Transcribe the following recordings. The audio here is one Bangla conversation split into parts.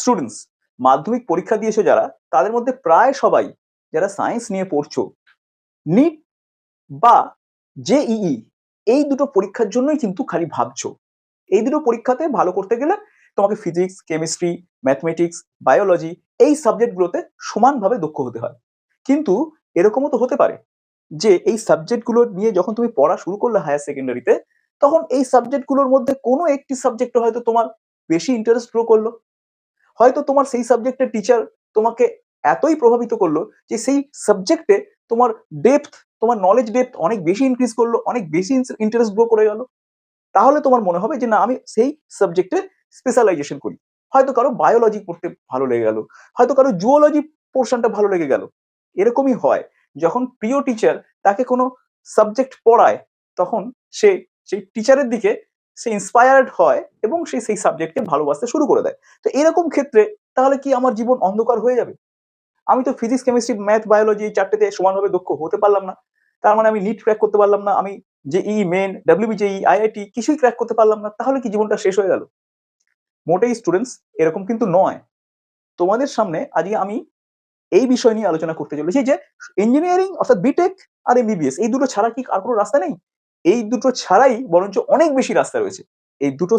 স্টুডেন্টস মাধ্যমিক পরীক্ষা দিয়েছ যারা, তাদের মধ্যে প্রায় সবাই যারা সায়েন্স নিয়ে পড়ছো নিট বা জেইই এই দুটো পরীক্ষার জন্যই কিন্তু খালি ভাবছ। এই দুটো পরীক্ষাতে ভালো করতে গেলে তোমাকে ফিজিক্স কেমিস্ট্রি ম্যাথমেটিক্স বায়োলজি এই সাবজেক্টগুলোতে সমানভাবে দক্ষ হতে হয়। কিন্তু এরকমও তো হতে পারে যে এই সাবজেক্টগুলো নিয়ে যখন তুমি পড়া শুরু করলে হায়ার সেকেন্ডারিতে তখন এই সাবজেক্টগুলোর মধ্যে কোনো একটি সাবজেক্টে হয়তো তোমার বেশি ইন্টারেস্ট গ্রো করল। হয়তো তোমার সেই সাবজেক্টের টিচার তোমাকে এতই প্রভাবিত করল যে সেই সাবজেক্টে তোমার ডেপথ তোমার নলেজ ডেপথ অনেক বেশি ইনক্রিজ করল, অনেক বেশি ইন্টারেস্ট গ্রো করে গেল। তাহলে তোমার মনে হবে যে না, আমি সেই সাবজেক্টে স্পেশালাইজেশন করি। হয়তো কারও বায়োলজি পড়তে ভালো লেগে গেল, হয়তো কারও জুওলজি পোর্শনটা ভালো লেগে গেল। এরকমই হয়, যখন প্রিয় টিচার তাকে কোনো সাবজেক্ট পড়ায়, তখন সে, সেই টিচারের দিকে সে ইন্সপায়ার্ড হয় এবং সে সেই সাবজেক্টকে ভালোবাসতে শুরু করে দেয়। তো এরকম ক্ষেত্রে তাহলে কি আমার জীবন অন্ধকার হয়ে যাবে? আমি তো ফিজিক্স কেমিস্ট্রি ম্যাথ বায়োলজি এই চারটেতে সমানভাবে দক্ষ হতে পারলাম না। তার মানে আমি নিট ক্র্যাক করতে পারলাম না, আমি যে ই মেন ডাব্লিউবিজেই আইআইটি কিছুই ক্র্যাক করতে পারলাম না, তাহলে কি জীবনটা শেষ হয়ে গেল? মোটেই স্টুডেন্টস এরকম কিন্তু নয়। তোমাদের সামনে আজকে আমি এই বিষয় নিয়ে আলোচনা করতে চলেছি যে ইঞ্জিনিয়ারিং অর্থাৎ বিটেক আর এমবিবিএস এই দুটো ছাড়া কি আর কোনো রাস্তা নেই? এই দুটো ছাড়াই বরঞ্চ অনেক বেশি রাস্তা রয়েছে। এই দুটো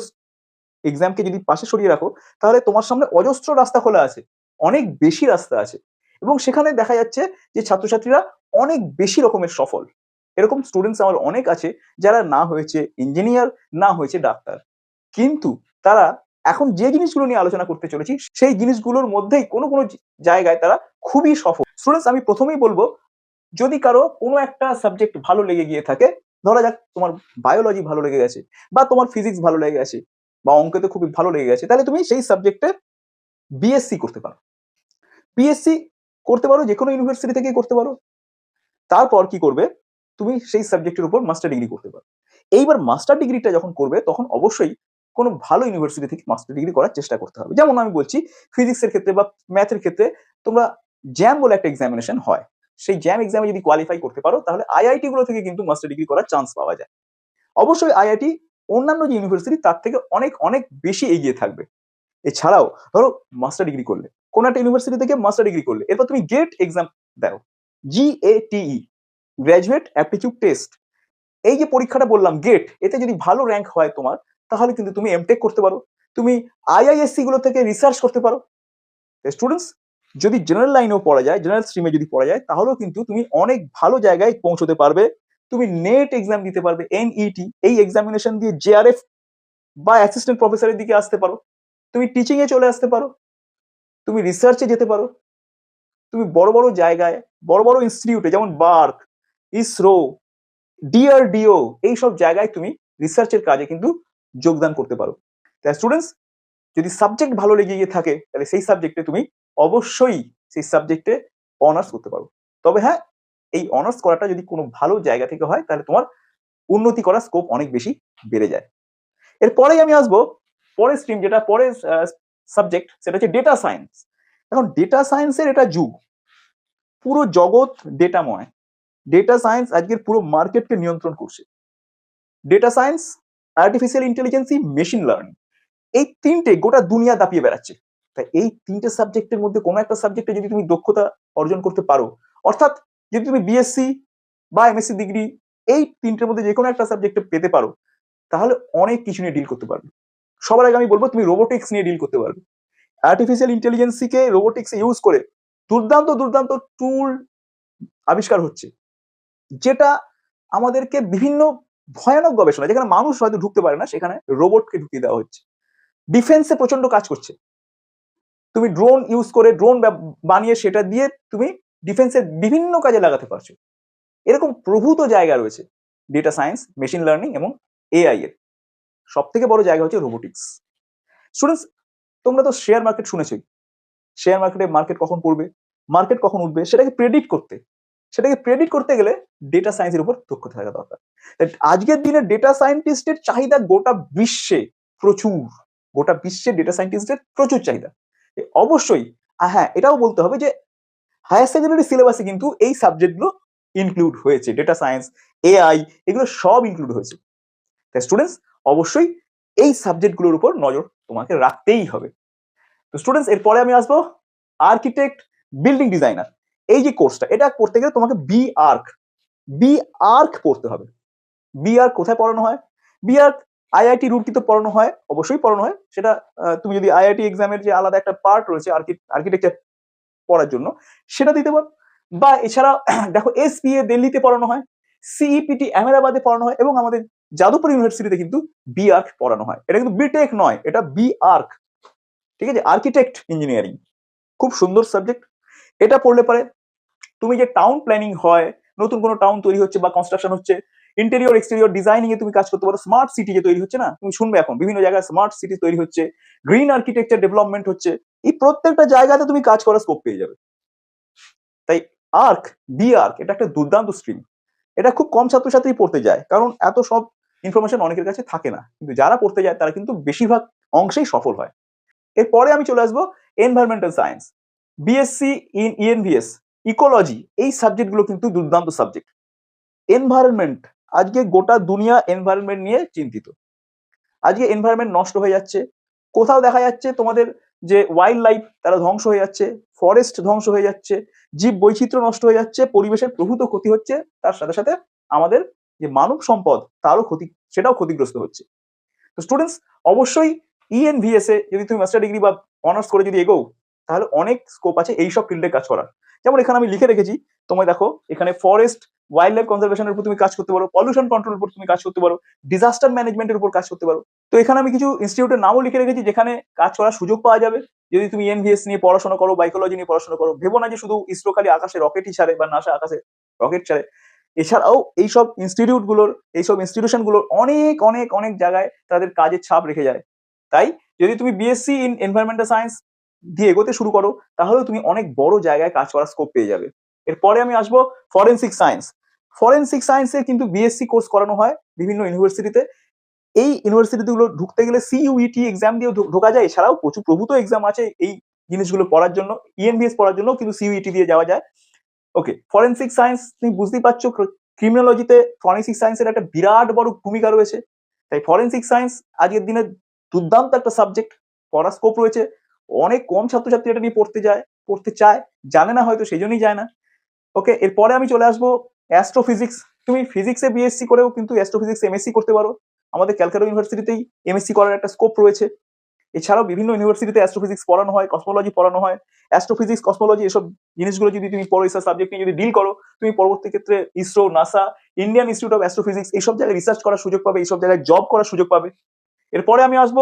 এক্সামকে যদি পাশে সরিয়ে রাখো, তাহলে তোমার সামনে অজস্র রাস্তা খোলা আছে, অনেক বেশি রাস্তা আছে এবং সেখানে দেখা যাচ্ছে যে ছাত্রছাত্রীরা অনেক বেশি রকমের সফল। এরকম স্টুডেন্টস আমার অনেক আছে যারা না হয়েছে ইঞ্জিনিয়ার না হয়েছে ডাক্তার। কিন্তু তারা এখন যে জিনিসগুলো নিয়ে আলোচনা করতে চলেছি, সেই জিনিসগুলোর মধ্যেই কোনো কোনো জায়গায় তারা খুবই সফল। স্টুডেন্টস আমি প্রথমেই বলব, যদি কারও কোনো একটা সাবজেক্ট ভালো লেগে গিয়ে থাকে ধরা যাক তোমার বায়োলজি ভালো লেগে গেছে বা তোমার ফিজিক্স ভালো লেগে গেছে বা অঙ্কতে খুবই ভালো লেগে গেছে, তাহলে তুমি সেই সাবজেক্টে বিএসসি করতে পারো। বিএসসি করতে পারো যে কোনো ইউনিভার্সিটি থেকে করতে পারো। তারপর কি করবে? তুমি সেই সাবজেক্টের উপর মাস্টার ডিগ্রি করতে পারো। এইবার মাস্টার ডিগ্রিটা যখন করবে, তখন অবশ্যই কোনো ভালো ইউনিভার্সিটি থেকে মাস্টার ডিগ্রি করার চেষ্টা করতে হবে। যেমন আমি বলছি ফিজিক্সের ক্ষেত্রে বা ম্যাথের ক্ষেত্রে তোমরা জ্যাম বলে একটা এক্সামিনেশন হয়। সেই জ্যাম এক্সামে যদি কোয়ালিফাই করতে পারো, তাহলে আইআইটি গুলো থেকে কিন্তু মাস্টার ডিগ্রি করার চান্স পাওয়া যায়। অবশ্যই আইআইটি অন্যান্য যে ইউনিভার্সিটি তার থেকে অনেক অনেক বেশি এগিয়ে থাকবে। এছাড়াও, ধরো মাস্টার ডিগ্রি করলে, কোন একটা ইউনিভার্সিটি থেকে মাস্টার ডিগ্রি করলে, এরপর তুমি গেট এক্সাম দাও জিএটিই গ্র্যাজুয়েট অ্যাপটিটিউড টেস্ট এই যে পরীক্ষাটা বললাম গেট এতে যদি ভালো র্যাঙ্ক হয় তোমার, তাহলে কিন্তু তুমি এমটেক করতে পারো। তুমি আইআইএসসি গুলো থেকে রিসার্চ করতে পারো। স্টুডেন্টস যদি জেনারেল লাইনেও পড়া যায় জেনারেল স্ট্রিমে যদি পড়া যায়, তাহলেও কিন্তু তুমি অনেক ভালো জায়গায় পৌঁছতে পারবে। তুমি নেট এক্সাম দিতে পারবে এনইটি এই এক্সামিনেশন দিয়ে জেআরএফ বা অ্যাসিস্ট্যান্ট প্রফেসরের দিকে আসতে পারো। তুমি টিচিংয়ে চলে আসতে পারো। তুমি রিসার্চে যেতে পারো। তুমি বড় বড় জায়গায়, বড় বড় ইনস্টিটিউটে যেমন বার্ক ইসরো ডিআরডিও এইসব জায়গায় তুমি রিসার্চের কাজে কিন্তু যোগদান করতে পারো। তাই স্টুডেন্টস যদি সাবজেক্ট ভালো লেগে গিয়ে থাকে, তাহলে সেই সাবজেক্টে তুমি অবশ্যই সেই সাবজেক্টে অনার্স করতে পারো। তবে হ্যাঁ এই অনার্স করাটা যদি কোনো ভালো জায়গা থেকে হয়, তাহলে তোমার উন্নতি করার স্কোপ অনেক বেশি বেড়ে যায়। এরপরেই আমি আসব পরের স্ট্রিম যেটা, পরের সাবজেক্ট সেটা হচ্ছে ডেটা সায়েন্স এখন ডেটা সায়েন্সের এটা যুগ। পুরো জগৎ ডেটাময় ডেটা সায়েন্স আজকের পুরো মার্কেটকে নিয়ন্ত্রণ করছে। Data science artificial intelligence machine learning এই তিনটে গোটা দুনিয়া দাপিয়ে বেড়াচ্ছে। তাই এই তিনটে সাবজেক্টের মধ্যে কোনো একটা সাবজেক্টে যদি তুমি দক্ষতা অর্জন করতে পারো, অর্থাৎ যদি তুমি বিএসসি বা এমএসসি ডিগ্রি এই তিনটের মধ্যে যে কোনো একটা সাবজেক্টে পেতে পারো, তাহলে অনেক কিছু নিয়ে ডিল করতে পারবে। সবার আগে আমি বলব তুমি রোবোটিক্স নিয়ে ডিল করতে পারবে। আর্টিফিশিয়াল ইন্টেলিজেন্সিকে রোবোটিক্স ইউজ করে দুর্দান্ত দুর্দান্ত টুল আবিষ্কার হচ্ছে, যেটা আমাদেরকে বিভিন্ন ভয়ানক গবেষণা, যেখানে মানুষ হয়তো ঢুকতে পারে না, সেখানে রোবটকে ঢুকিয়ে দেওয়া হচ্ছে। ডিফেন্সে প্রচণ্ড কাজ করছে। তুমি ড্রোন ইউজ করে ড্রোন বানিয়ে সেটা দিয়ে তুমি ডিফেন্সের বিভিন্ন কাজে লাগাতে পারছ। এরকম প্রভূত জায়গা রয়েছে ডেটা সায়েন্স মেশিন লার্নিং এবং এআই এর। সব থেকে বড় জায়গা হচ্ছে রোবোটিক্স স্টুডেন্টস তোমরা তো শেয়ার মার্কেট শুনেছই। শেয়ার মার্কেটে মার্কেট কখন পড়বে মার্কেট কখন উঠবে, সেটাকে প্রেডিক্ট করতে। সেটাকে প্রেডিক্ট করতে গেলে ডেটা সায়েন্সের উপর দক্ষতা থাকা দরকার। আজকের দিনে ডেটা সায়েন্টিস্টের চাহিদা গোটা বিশ্বে প্রচুর। গোটা বিশ্বে ডেটা সায়েন্টিস্টের প্রচুর চাহিদা। অবশ্যই। হ্যাঁ এটাও বলতে হবে যে হায়ার সেকেন্ডারি সিলেবাসে কিন্তু এই সাবজেক্টগুলো ইনক্লুড হয়েছে। ডেটা সায়েন্স এআই এগুলো সব ইনক্লুড হয়েছে। তাই স্টুডেন্টস অবশ্যই এই সাবজেক্টগুলোর উপর নজর তোমাকে রাখতেই হবে। তো স্টুডেন্টস এরপরে আমি আসব আর্কিটেক্ট বিল্ডিং ডিজাইনার এই যে কোর্সটা এটা করতে গেলে তোমাকে বি আর্ক বি আর্ক পড়তে হবে। বি আর্ক কোথায় পড়ানো হয়? বি আর্ক আইআইটি রুটকিতে পড়ানো হয়, অবশ্যই পড়ানো হয়। সেটা তুমি যদি আইআইটি এক্সামের যে আলাদা একটা পার্ট রয়েছে আর্কিটেকচার পড়ার জন্য, সেটা দিতে পারো। বা এছাড়া, দেখো এসপিএ দিল্লিতে পড়ানো হয় সিইপিটি আহমেদাবাদে পড়ানো হয় এবং আমাদের যাদবপুর ইউনিভার্সিটিতে কিন্তু বি আর্ক পড়ানো হয়। এটা কিন্তু বিটেক নয়, এটা বি আর্ক ঠিক আছে? আর্কিটেক্ট ইঞ্জিনিয়ারিং খুব সুন্দর সাবজেক্ট এটা পড়লে পরে, তুমি যে টাউন প্ল্যানিং হয়, নতুন কোনো টাউন তৈরি হচ্ছে বা কনস্ট্রাকশন হচ্ছে ইন্টেরিয়র এক্সটেরিয়র ডিজাইনিং এ তুমি কাজ করতে পারো স্মার্ট সিটি যে তৈরি হচ্ছে না? তুমি শুনবে এখন, বিভিন্ন জায়গায় স্মার্ট সিটি তৈরি হচ্ছে গ্রিন আর্কিটেকচার ডেভেলপমেন্ট হচ্ছে, এই প্রত্যেকটা জায়গাতে তুমি কাজ করার স্কোপ পেয়ে যাবে। তাই আর্ক বি আর্ক এটা একটা দুর্দান্ত স্ট্রিম এটা খুব কম ছাত্রছাত্রী পড়তে যায়, কারণ এত সব ইনফরমেশন অনেকের কাছে থাকে না। কিন্তু যারা পড়তে যায়, তারা কিন্তু বেশিরভাগ অংশেই সফল হয়। এরপরে আমি চলে আসব environmental science BSc in ENVS ecology এই সাবজেক্টগুলো কিন্তু দুর্দান্ত সাবজেক্ট এনভায়রনমেন্ট আজকে গোটা দুনিয়া এনভায়রনমেন্ট নিয়ে চিন্তিত। আজকে এনভায়রনমেন্ট নষ্ট হয়ে যাচ্ছে। কোথাও দেখা যাচ্ছে তোমাদের যে ওয়াইল্ড লাইফ তারা ধ্বংস হয়ে যাচ্ছে ফরেস্ট ধ্বংস হয়ে যাচ্ছে, জীব বৈচিত্র্য নষ্ট হয়ে যাচ্ছে, পরিবেশের প্রভূত ক্ষতি হচ্ছে, তার সাথে সাথে আমাদের যে মানব সম্পদ তারও ক্ষতি, সেটাও ক্ষতিগ্রস্ত হচ্ছে। তো স্টুডেন্টস অবশ্যই E ইএনভিএস এ যদি তুমি মাস্টার ডিগ্রি বা অনার্স করে যদি এগোও, তাহলে অনেক স্কোপ আছে এইসব ফিল্ডে কাজ করার। যেমন এখানে আমি লিখে রেখেছি, তোমায় দেখো, এখানে ফরেস্ট ওয়াইল্ড লাইফ কনজারভেশনের উপর তুমি কাজ করতে পারো পলিউশন কন্ট্রোলের উপর তুমি কাজ করতে পারো ডিজাস্টার ম্যানেজমেন্টের উপর কাজ করতে পারো। তো এখানে আমি কিছু ইনস্টিটিউটের নামও লিখে রেখেছি যেখানে কাজ করার সুযোগ পাওয়া যাবে। যদি তুমি এনভিএস নিয়ে পড়াশোনা করো বাইকোলজি নিয়ে পড়াশোনা করো, ভেবো না যে শুধু ইসরো খালি আকাশে রকেটই ছাড়ে বা নাসা আকাশে রকেট ছাড়ে। এছাড়াও এইসব ইনস্টিটিউটগুলোর, এইসব ইনস্টিটিউশনগুলোর অনেক অনেক অনেক জায়গায় তাদের কাজের ছাপ রেখে যায়। তাই যদি তুমি বিএসসি ইন এনভায়রনমেন্টাল সায়েন্স দিয়ে এগোতে শুরু করো তাহলে তুমি অনেক বড় জায়গায় কাজ করার স্কোপ পেয়ে যাবে। এরপরে আমি আসব ফরেন্সিক সায়েন্স ফরেন্সিক সায়েন্সে কিন্তু বিএসসি কোর্স করানো হয় বিভিন্ন ইউনিভার্সিটিতে এই ইউনিভার্সিটিগুলো ঢুকতে গেলে সিইউইটি এক্সাম দিয়ে ঢোকা যায়। এছাড়াও প্রচুর প্রভূত এক্সাম আছে এই জিনিসগুলো পড়ার জন্য E ইএনবিএস পড়ার জন্য কিন্তু সিইউইটি দিয়ে যাওয়া যায়। ওকে ফরেন্সিক সায়েন্স তুমি বুঝতেই পারছ ক্রিমিনোলজিতে ফরেন্সিক সায়েন্সের একটা বিরাট বড় ভূমিকা রয়েছে। তাই ফরেন্সিক সায়েন্স আজকের দিনে দুর্দান্ত একটা সাবজেক্ট পড়ার স্কোপ রয়েছে। অনেক কম ছাত্রছাত্রী এটা নিয়ে পড়তে যায়, পড়তে চায়, জানে না হয়তো, সেই জন্যই যায় না। ওকে এরপরে আমি চলে আসব অ্যাস্ট্রোফিজিক্স তুমি ফিজিক্সে বিএসসি করেও কিন্তু অ্যাস্ট্রোফিজিক্স এমএসসি করতে পারো। আমাদের ক্যালকাটা ইউনিভার্সিটিতেই এমএসসি করার একটা স্কোপ রয়েছে। এছাড়াও বিভিন্ন ইউনিভার্সিটিতে অ্যাস্ট্রোফিজিক্স পড়ানো হয় কসমোলজি পড়ানো হয়। অ্যাস্ট্রোফিজিক্স কসমোলজি এসব জিনিসগুলো যদি তুমি পড়ো এসব সাবজেক্ট নিয়ে যদি ডিল করো, তুমি পরবর্তী ক্ষেত্রে ISRO NASA Indian Institute of Astrophysics এইসব জায়গায় রিসার্চ করার সুযোগ পাবে এইসব জায়গায় জব করার সুযোগ পাবে। এরপরে আমি আসব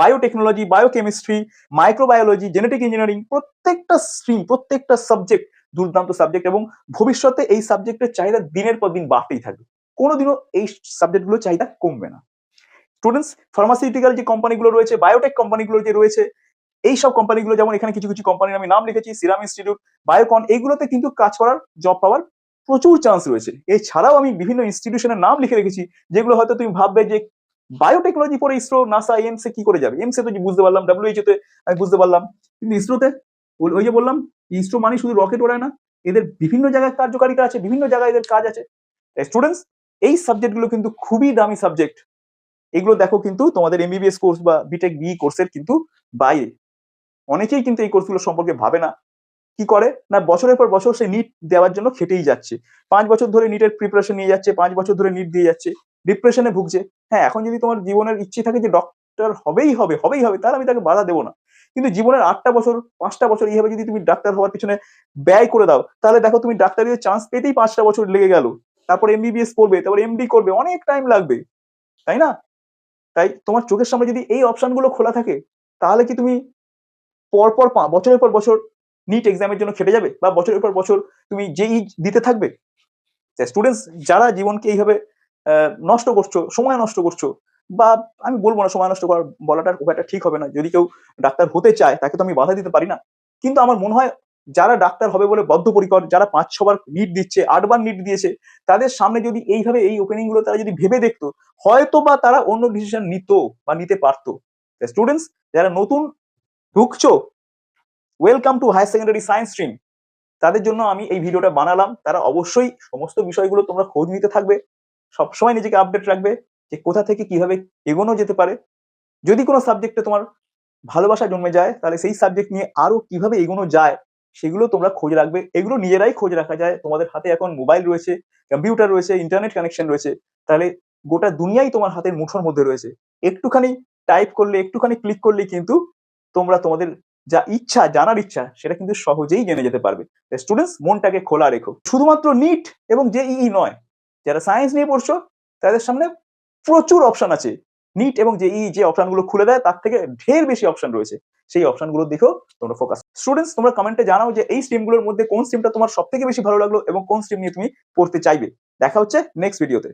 biotechnology biochemistry microbiology genetic engineering প্রত্যেকটা স্ট্রিম প্রত্যেকটা সাবজেক্ট দুর্দান্ত সাবজেক্ট এবং ভবিষ্যতে এই সাবজেক্টের চাহিদা দিনের পর দিন বাড়তেই থাকবে। কোনোদিনও এই সাবজেক্টগুলোর চাহিদা কমবে না। স্টুডেন্টস ফার্মাসিউটিক্যাল যে কোম্পানিগুলো রয়েছে বায়োটেক কোম্পানিগুলো যে রয়েছে, এই সব কোম্পানিগুলো যেমন এখানে কিছু কিছু কোম্পানির আমি নাম লিখেছি সিরাম ইনস্টিটিউট বায়োকন এইগুলোতে কিন্তু কাজ করার জব পাওয়ার প্রচুর চান্স রয়েছে। এছাড়াও আমি বিভিন্ন ইনস্টিটিউশনের নাম লিখে রেখেছি, যেগুলো হয়তো তুমি ভাববে যে বায়োটেকনোলজি পরে ইসরো নাসা এমসে কি করে যাবে? এমসে তো বুঝতে পারলাম ডাব্লিউএইচও তে আমি বুঝতে পারলাম। কিন্তু ইসরোতে ওই যে বললাম ইসরো মানে শুধু রকেট ওড়ায় না, এদের বিভিন্ন জায়গায় কার্যকারিতা আছে, বিভিন্ন জায়গায় এদের কাজ আছে। স্টুডেন্টস এই সাবজেক্টগুলো কিন্তু খুবই দামি সাবজেক্ট এগুলো দেখো কিন্তু তোমাদের এমবিবিএস কোর্স বা বিটেক বি কোর্সের কিন্তু বাইরে। অনেকেই কিন্তু এই কোর্সগুলো সম্পর্কে ভাবে না। কি করে? না, বছরের পর বছর সে নিট দেওয়ার জন্য খেটেই যাচ্ছে। পাঁচ বছর ধরে নিটের প্রিপারেশন নিয়ে যাচ্ছে, পাঁচ বছর ধরে নিট দিয়ে যাচ্ছে ডিপ্রেশনে ভুগছে। হ্যাঁ এখন যদি তোমার জীবনের ইচ্ছে থাকে যে ডক্টর হবেই হবে হবেই হবে, তাহলে আমি তাকে বাধা দেবো না। কিন্তু জীবনের আটটা বছর, পাঁচটা বছর এইভাবে যদি তুমি ডাক্তার হওয়ার পিছনে ব্যয় করে দাও, তাহলে দেখো তুমি ডাক্তারের চান্স পেতেই পাঁচটা বছর লেগে গেল। তারপর এমবিবিএস করবে, তারপর এমডি করবে, অনেক টাইম লাগবে। তাই না? তাই তোমার চোখের সামনে যদি এই অপশনগুলো খোলা থাকে, তাহলে কি তুমি পরপর বছরের পর বছর নিট এক্সামের জন্য খেটে যাবে? বা বছরের পর বছর তুমি যেই দিতে থাকবে? স্টুডেন্টস যারা জীবনকে এইভাবে নষ্ট করছ, সময় নষ্ট করছ বা আমি বলব না সময় নষ্ট করার বলাটা খুব একটা ঠিক হবে না। যদি কেউ ডাক্তার হতে চায়, তাকে তো আমি বাধা দিতে পারি না। কিন্তু আমার মনে হয় যারা ডাক্তার হবে বলে বদ্ধপরিকর, যারা পাঁচ ছবার নিট দিচ্ছে, আটবার নিট দিয়েছে, তাদের সামনে যদি এইভাবে এই ওপেনিংগুলো তারা যদি ভেবে দেখতো হয়তো বা তারা অন্য ডিসিশন নিত বা নিতে পারতো। স্টুডেন্টস যারা নতুন ঢুকছো welcome to higher secondary science stream তাদের জন্য আমি এই ভিডিওটা বানালাম। তারা অবশ্যই সমস্ত বিষয়গুলো তোমরা খোঁজ নিতে থাকবে। সবসময় নিজেকে আপডেট রাখবে। যে কোথা থেকে কীভাবে এগোনো যেতে পারে। যদি কোনো সাবজেক্টে তোমার ভালোবাসা জন্মে যায়, তাহলে সেই সাবজেক্ট নিয়ে আরও কীভাবে এগোনো যায়, সেগুলো তোমরা খোঁজ রাখবে। এগুলো নিজেরাই খোঁজ রাখা যায়। তোমাদের হাতে এখন মোবাইল রয়েছে কম্পিউটার রয়েছে ইন্টারনেট কানেকশন রয়েছে। তাহলে গোটা দুনিয়াই তোমার হাতের মুঠোর মধ্যে রয়েছে। একটুখানি টাইপ করলে, একটুখানি ক্লিক করলে কিন্তু তোমরা তোমাদের যা ইচ্ছা, জানার ইচ্ছা, সেটা কিন্তু সহজেই জেনে যেতে পারবে। স্টুডেন্টস মনটাকে খোলা রেখো। শুধুমাত্র নিট এবং জেইই নয়, যারা সায়েন্স নিয়ে পড়ছো, তাদের সামনে প্রচুর অপশন আছে। নিট এবং যে ই যে অপশনগুলো খুলে দেয়, তার থেকে ঢের বেশি অপশন রয়েছে। সেই অপশনগুলোর দিকেও তোমরা ফোকাস স্টুডেন্টস তোমরা কমেন্টে জানাও যে এই স্ট্রিমগুলোর মধ্যে কোন স্ট্রিমটা তোমার সব থেকে বেশি ভালো লাগল এবং কোন স্ট্রিম নিয়ে তুমি পড়তে চাইবে। দেখা হচ্ছে নেক্সট ভিডিওতে